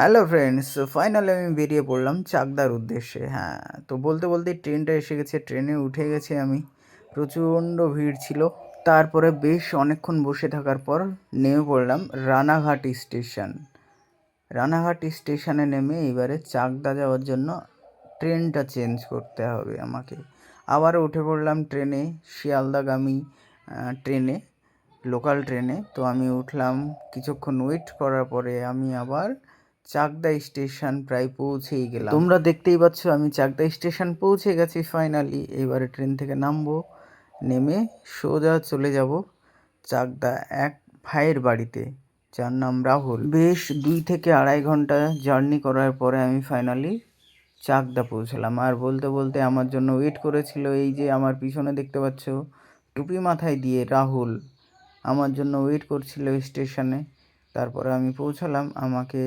Hello friends finally আমি বেরিয়ে পড়লাম চাকদার উদ্দেশ্যে। হ্যাঁ তো বলতে বলতে ট্রেনটা এসে গেছে। ট্রেনে উঠে গেছে আমি। প্রচণ্ড ভিড় ছিল। তারপরে বেশ অনেকক্ষণ বসে থাকার পর নেমে পড়লাম রানাঘাট স্টেশন। রানাঘাট স্টেশনে নেমে এবারে চাকদা যাওয়ার জন্য ট্রেনটা চেঞ্জ করতে হবে আমাকে। আবার উঠে পড়লাম ট্রেনে, শিয়ালদাগামী ট্রেনে, লোকাল ট্রেনে। তো আমি উঠলাম। কিছুক্ষণ ওয়েট করার পরে আমি আবার চাকদা স্টেশন প্রায় পৌঁছেই গেলাম। তোমরা দেখতেই পাচ্ছ আমি চাকদা স্টেশন পৌঁছে গেছি ফাইনালি এবারে ট্রেন থেকে নামবো, নেমে সোজা চলে যাব চাকদা এক ভাইয়ের বাড়িতে, যার নাম রাহুল। বেশ দুই থেকে আড়াই ঘণ্টা জার্নি করার পরে আমি ফাইনালি চাকদা পৌঁছলাম। আর বলতে বলতে আমার জন্য ওয়েট করেছিল এই যে আমার পিছনে দেখতে পাচ্ছ টুপি মাথায় দিয়ে রাহুল আমার জন্য ওয়েট করছিল স্টেশনে তারপরে আমি পৌঁছালাম, আমাকে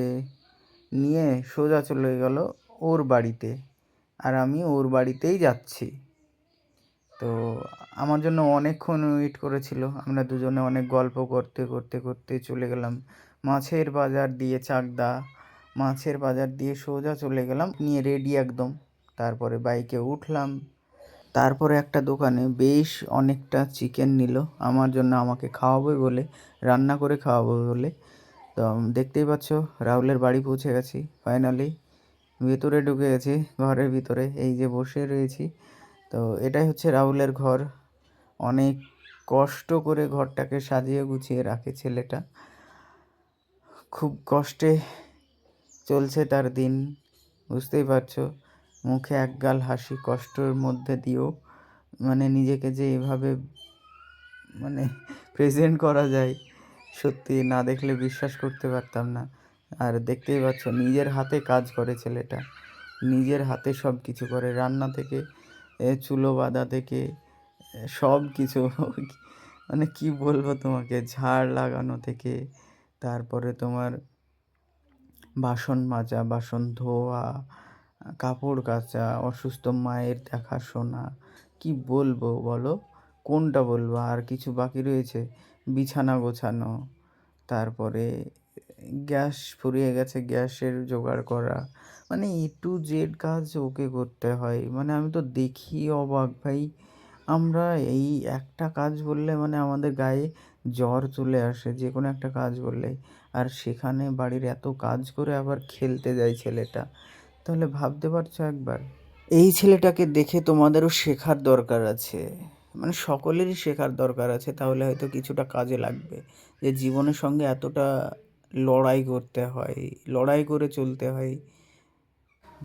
নিয়ে সোজা চলে গেল ওর বাড়িতে। আর আমি ওর বাড়িতেই যাচ্ছি। তো আমার জন্য অনেকক্ষণ ওয়েট করেছিল। আমরা দুজনে অনেক গল্প করতে করতে করতে চলে গেলাম। মাছের বাজার দিয়ে চাকদা, মাছের বাজার দিয়ে সোজা চলে গেলাম। নিয়ে রেডি একদম। তারপরে বাইকে উঠলাম। তারপরে একটা দোকানে বেশ অনেকটা চিকেন নিল। আমার জন্য আমাকে খাওয়াবে বলে, রান্না করে খাওয়াবে বলে। তো দেখতেই পাচ্ছ, রাহুলের বাড়ি পৌঁছে গেছি ফাইনালি ভেতরে ঢুকে গেছি, ঘরের ভিতরে, এই যে বসে রয়েছি। তো এটাই হচ্ছে রাহুলের ঘর। অনেক কষ্ট করে ঘরটাকে সাজিয়ে গুছিয়ে রাখে ছেলেটা। খুব কষ্টে চলছে তার দিন, বুঝতেই পারছ। মুখে একগাল হাসি কষ্টের মধ্যে দিয়েও মানে নিজেকে যে এভাবে মানে প্রেজেন্ট করা যায়। সত্যি না দেখলে বিশ্বাস করতে পারতাম না। আর দেখতেই পাচ্ছ, নিজের হাতে কাজ করে ছেলেটা। নিজের হাতে সব কিছু করে, রান্না থেকে চুলো বাঁধা থেকে সব কিছু। মানে কি বলব তোমাকে, ঝাড় লাগানো থেকে, তারপরে তোমার বাসন মাজা, বাসন ধোয়া, কাপড় কাচা, অসুস্থ মায়ের দেখাশোনা, কি বলব বলো? কোনটা বলব? আর কিছু বাকি রয়েছে? বিছানা গোছানো, তারপরে গ্যাস ফুরিয়ে গেছে, গ্যাসের জোগাড় করা। মানে এ টু জেড কাজ ওকে করতে হয়। মানে আমি তো দেখি অবাক, ভাই। আমরা এই একটা কাজ বললে মানে আমাদের গায়ে জ্বর চলে আসে যে কোনো একটা কাজ বললে। আর সেখানে বাড়ির এত কাজ করে আবার খেলতে যায় ছেলেটা। তাহলে ভাবতে পারছ একবার? এই ছেলেটাকে দেখে তোমাদেরও শেখার দরকার আছে। মানে সকলেরই শেখার দরকার আছে, তাহলে হয়তো কিছুটা কাজে লাগবে। যে জীবনের সঙ্গে এতটা লড়াই করতে হয়, লড়াই করে চলতে হয়।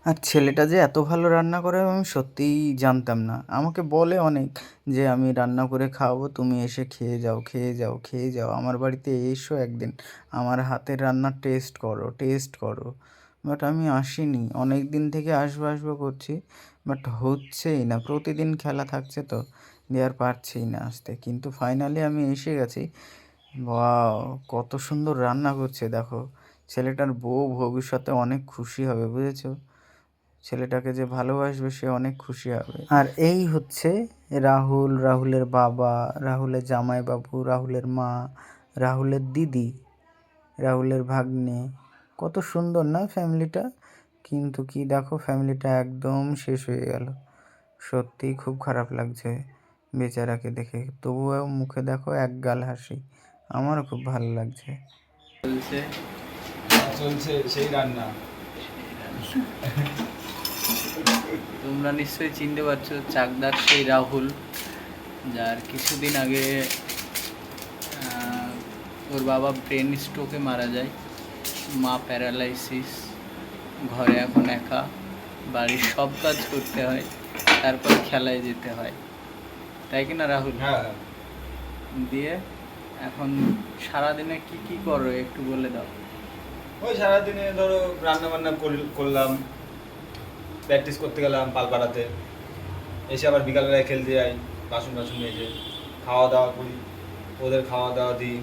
আর ছেলেটা যে এত ভালো রান্না করে আমি সত্যিই জানতাম না। আমাকে বলে অনেক যে, আমি রান্না করে খাওয়াবো, তুমি এসে খেয়ে যাও খেয়ে যাও খেয়ে যাও। আমার বাড়িতে এসো একদিন, আমার হাতের রান্নার টেস্ট করো টেস্ট করো। বাট আমি আসিনি। অনেক দিন থেকে আসব আসব করছি, বাট হচ্ছেই না। প্রতিদিন খেলা থাকছে তো। আর পারছেই না আসতে। কিন্তু ফাইনালি আমি এসে গেছি। বাও কত সুন্দর রান্না করছে দেখো। ছেলেটার বউ ভবিষ্যতে অনেক খুশি হবে, বুঝেছ? ছেলেটাকে যে ভালোবাসবে, সে অনেক খুশি হবে। আর এই হচ্ছে রাহুল, রাহুলের বাবা, রাহুলের জামাইবাবু, রাহুলের মা, রাহুলের দিদি, রাহুলের ভাগ্নে। কত সুন্দর, না, ফ্যামিলিটা? কিন্তু কি, দেখো, ফ্যামিলিটা একদম শেষ হয়ে গেল। সত্যিই খুব খারাপ লাগছে। বেচারাকে দেখে। তবুও মুখে দেখো এক গাল হাসি। আমারও খুব ভালো লাগছে। চলছে? চলছে সেই রান্না। তোমরা নিশ্চয়ই চিনতে পারছ চাকদার সেই রাহুল যার কিছুদিন আগে ওর বাবা ব্রেন স্ট্রোকে মারা যায়। মা প্যারালাইসিস ঘরে এখন একা বাড়ির সব কাজ করতে হয় তারপর খেলায় যেতে হয়। তাই কি না রাহুল? হ্যাঁ দিয়ে এখন সারাদিনে কি কি করো একটু বলে দাও। ওই সারাদিনে ধরো রান্না বান্না করলাম প্র্যাকটিস করতে গেলাম পালপাড়াতে এসে আবার বিকালবেলায় খেলতে যাই বাসন টাসন মেজে খাওয়া দাওয়া করি ওদের খাওয়া দাওয়া দিই।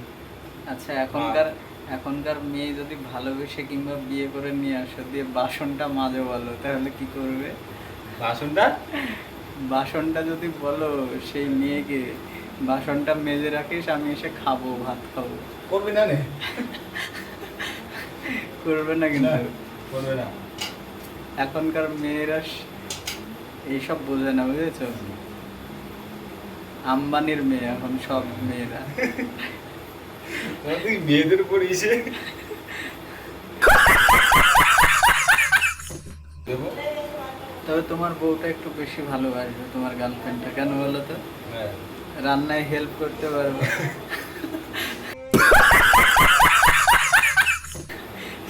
আচ্ছা এখনকার এখনকার মেয়ে যদি ভালোবেসে কিংবা বিয়ে করে নিয়ে আসো দিয়ে বাসনটা মাজে বলো তাহলে কি করবে? বাসনটা? বাসনটা যদি বলো সেই মেয়েকে বাসনটা মেজে রাখিস আমি এসে খাব ভাত খাব। করবি না নে? করবে না কিন্তু। করবে না। এখনকার মেয়েরা এইসব বোঝে না বুঝেছ? আম্বানির মেয়ে এখন সব মেয়েরা। মেয়েদের উপর এসে দেবো তবে তোমার বউটা একটু বেশি ভালোবাসবে তোমার গার্লফ্রেন্ডটা কেন বলো তো? হ্যাঁ। রান্নায় হেল্প করতে পারবে।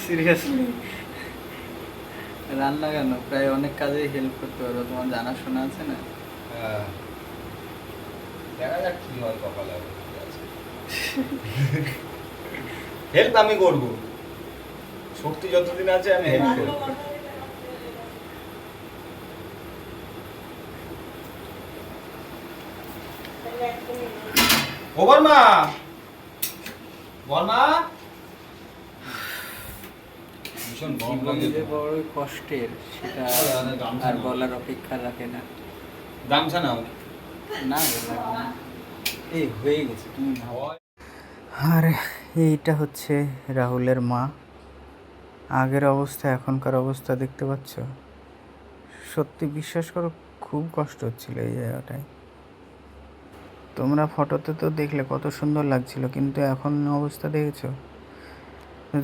সিরিয়াসলি রান্না কেন? প্রায় অনেক কাজেই হেল্প করতে পারবে। তোমার জানাশোনা আছে না। দেখা যাক কি হয় কপালে হেল্প আমি করব। শক্তি যতদিন আছে আমি হেল্প করব। ও বর্মা। বর্মা। ভীষণ গরম লাগে যে বড়ই কষ্টের সেটা আর বলার অপেক্ষা রাখে না। গামছা নাও। না। এই হয়ে গেছে তুমি ভাবো আর এইটা হচ্ছে রাহুলের মা। আগের অবস্থা এখনকার অবস্থা দেখতে পাচ্ছ? সত্যি বিশ্বাস করো খুব কষ্ট হচ্ছিল এই জায়গাটায়। তোমরা ফটোতে তো দেখলে কত সুন্দর লাগছিল, কিন্তু এখন অবস্থা দেখেছ?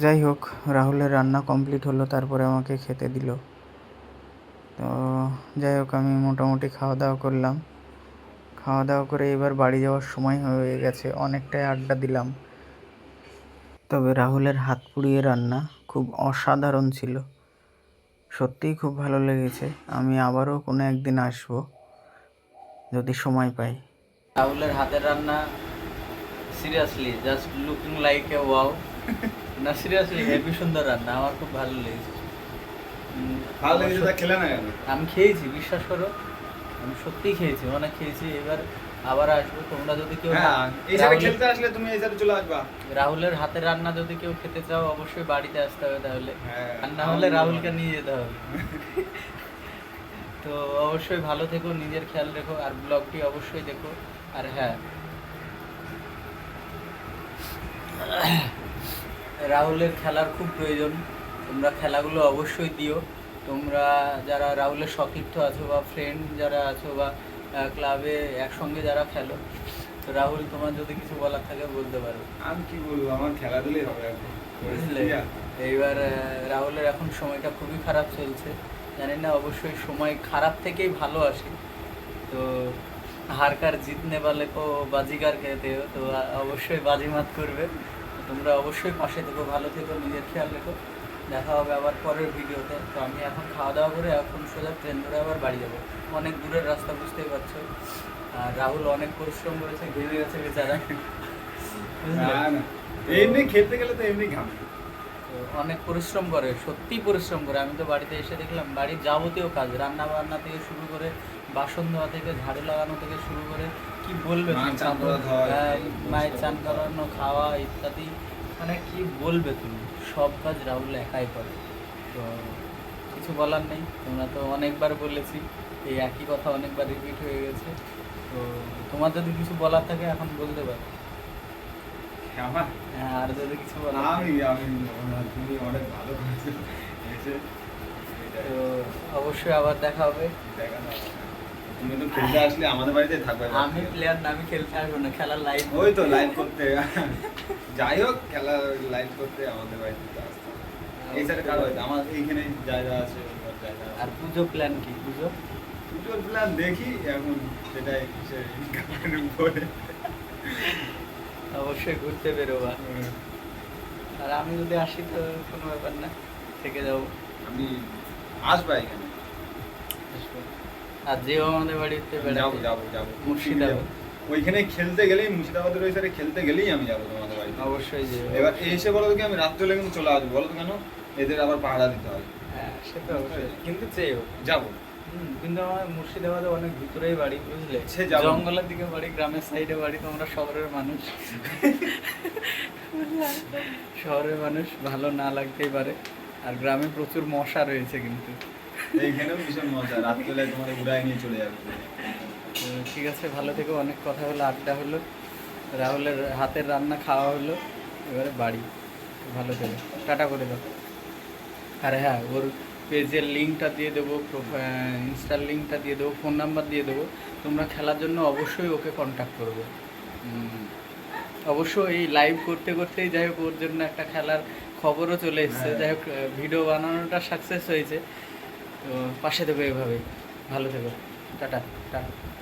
যাই হোক, রাহুলের রান্না কমপ্লিট হলো, তারপরে আমাকে খেতে দিল। তো যাই হোক, আমি মোটামুটি খাওয়া দাওয়া করলাম। খাওয়া দাওয়া করে এবার বাড়ি যাওয়ার সময় হয়ে গেছে, অনেকটাই আড্ডা দিলাম। তবে রাহুলের হাত পুড়িয়ে রান্না খুব অসাধারণ ছিল। সত্যিই খুব ভালো লেগেছে। আমি আবারও কোনো একদিন আসব, যদি সময় পাই। রাহুলের হাতের রান্না seriously just looking like a wow না সিরিয়াসলি হেভি সুন্দর রান্না আমার খুব ভালো লেগেছে। ভালো লেগেছে খেলে না আমি খেয়েছি বিশ্বাস করো আমি সত্যিই খেয়েছি অনেক খেয়েছি এবার আবার আসব তোমরা যদি কেউ হ্যাঁ খেলতে আসলে তুমি এই চলে আসবা। রাহুলের হাতের রান্না যদি কেউ খেতে চাও অবশ্যই বাড়িতে আসতে হবে তাহলে। হ্যাঁ। আর না হলে রাহুলকে নিয়ে যেতে হবে। তো অবশ্যই ভালো থেকো নিজের খেয়াল রেখো আর ব্লগটি অবশ্যই দেখো। আর হ্যাঁ। রাহুলের খেলার খুব প্রয়োজন। তোমরা খেলাগুলো অবশ্যই দিও। তোমরা যারা রাহুলের সতীর্থ আছো বা ফ্রেন্ড যারা আছো বা ক্লাবে একসঙ্গে যারা খেলো তো রাহুল তোমার যদি কিছু বলার থাকে বলতে পারো। আমি কি বলব? আমার খেলাধুলাই হবে এখন। বুঝলে? এইবার রাহুলের এখন সময়টা খুবই খারাপ চলছে। জানি না অবশ্যই সময় খারাপ থেকেই ভালো আসে। তো হার কার জিতনে বালে কো বাজিকার খেতে তো অবশ্যই বাজিমাত করবে। তোমরা অবশ্যই পাশে থেকো ভালো থেকো নিজের খেয়াল রেখো। দেখা হবে আবার পরের ভিডিওতে। তো আমি এখন খাওয়া দাওয়া করে এখন সোজা ট্রেন ধরে আবার বাড়ি যাব। অনেক দূরের রাস্তা বুঝতেই পারছ। আর রাহুল অনেক পরিশ্রম করেছে ঘেমে গেছে বেচারা। এমনি খেলতে গেলে তো এমনি ঘাম। তো অনেক পরিশ্রম করে সত্যি পরিশ্রম করে। আমি তো বাড়িতে এসে দেখলাম বাড়ির যাবতীয় কাজ রান্না বান্না থেকে শুরু করে বাসন ধোয়া থেকে ঝাড়ু লাগানো থেকে শুরু করে কি বলবে হ্যাঁ, মায়ের চান করানো খাওয়া ইত্যাদি মানে কি বলবে তুমি? সব কাজ রাহুল একাই করে। তো কিছু বলার নেই তোমরা তো অনেকবার বলেছি এই একই কথা অনেকবার রিপিট হয়ে গেছে। তো তোমার যদি কিছু বলার থাকে এখন বলতে পারো। হ্যাঁ আর যদি কিছু তুমি অনেক ভালো করেছ। তো অবশ্যই আবার দেখা হবে। দেখা। তুমি তো খেলতে আসলে আমাদের বাড়িতে থাকবে আমি প্লেয়ার না আমি খেলতে আসব না খেলার লাইভ ওই তো লাইভ করতে। যাই হোক খেলা লাইভ করতে আমাদের বাড়িতে আসতে হবে। এই সাইডে কারও হয়তো আমার এইখানে জায়গা আছে আর পুজো প্ল্যান কি? পুজো? পুজোর প্ল্যান দেখি এখন সেটাই উপরে। অবশ্যই ঘুরতে বেরোবা। আর আমি যদি আসি তো কোনো ব্যাপার না থেকে যাব। আমি আসবা এখানে। আর যেও আমাদের বাড়িতে যাব যাব যাব। মুর্শিদাবাদ। ওইখানে খেলতে গেলেই মুর্শিদাবাদের ওই সাইডে খেলতে গেলেই আমি যাব তোমাদের বাড়িতে। অবশ্যই যে এবার এসে বলো কি আমি রাত্রে কিন্তু চলে আসব। বলো তো কেন? এদের আবার পাহারা দিতে হয়। হ্যাঁ সে তো অবশ্যই। কিন্তু চেয়েও যাব। কিন্তু আমার মুর্শিদাবাদে অনেক ভিতরেই বাড়ি বুঝলে। জঙ্গলের দিকে বাড়ি গ্রামের সাইডে বাড়ি তোমরা শহরের মানুষ। শহরের মানুষ ভালো না লাগতেই পারে। আর গ্রামে প্রচুর মশা রয়েছে কিন্তু। এইখানেও ভীষণ মজা রাত্রে তোমাদের উড়াই নিয়ে চলে যাবে। ঠিক আছে ভালো থেকো অনেক কথা হলো আড্ডা হলো। রাহুলের হাতের রান্না খাওয়া হলো এবারে বাড়ি। ভালো থেকো টাটা করে দাও। আর হ্যাঁ ওর পেজের লিঙ্কটা দিয়ে দেবো ইনস্টার লিঙ্কটা দিয়ে দেবো ফোন নাম্বার দিয়ে দেবো। তোমরা খেলার জন্য অবশ্যই ওকে কন্ট্যাক্ট করবে। অবশ্য এই লাইভ করতে করতেই যাই হোক ওর জন্য একটা খেলার খবরও চলে এসেছে। হ্যাঁ। যাই হোক ভিডিও বানানোটা সাকসেস হয়েছে। পাশে দেবে এভাবে ভালো থেকো। Tata tata.